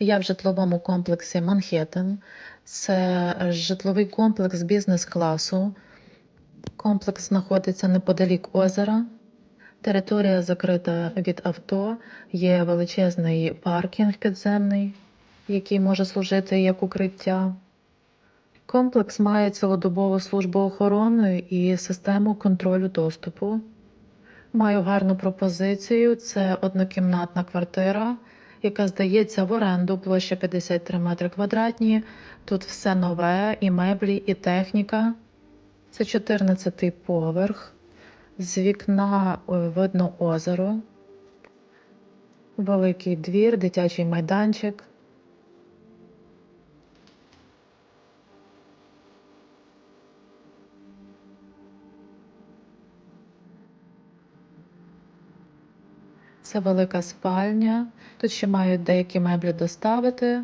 Я в житловому комплексі Манхеттен. Це житловий комплекс бізнес-класу. Комплекс знаходиться неподалік озера. Територія закрита від авто, є величезний паркінг підземний, який може служити як укриття. Комплекс має цілодобову службу охорони і систему контролю доступу. Маю гарну пропозицію. Це однокімнатна квартира, яка здається в оренду площа 53 метри квадратні. Тут все нове, і меблі, і техніка. Це 14-й поверх. З вікна е, видно озеро, великий двір, дитячий майданчик. Це велика спальня. Тут ще мають деякі меблі доставити.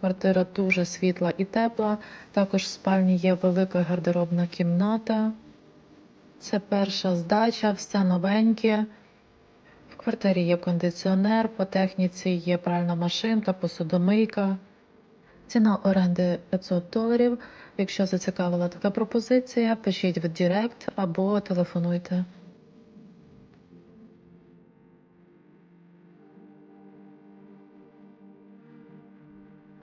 Квартира дуже світла і тепла. Також в спальні є велика гардеробна кімната. Це перша здача, все новеньке. В квартирі є кондиціонер, по техніці є пральна машинка, посудомийка. Ціна оренди 500 доларів. Якщо зацікавила така пропозиція, пишіть в Директ або телефонуйте.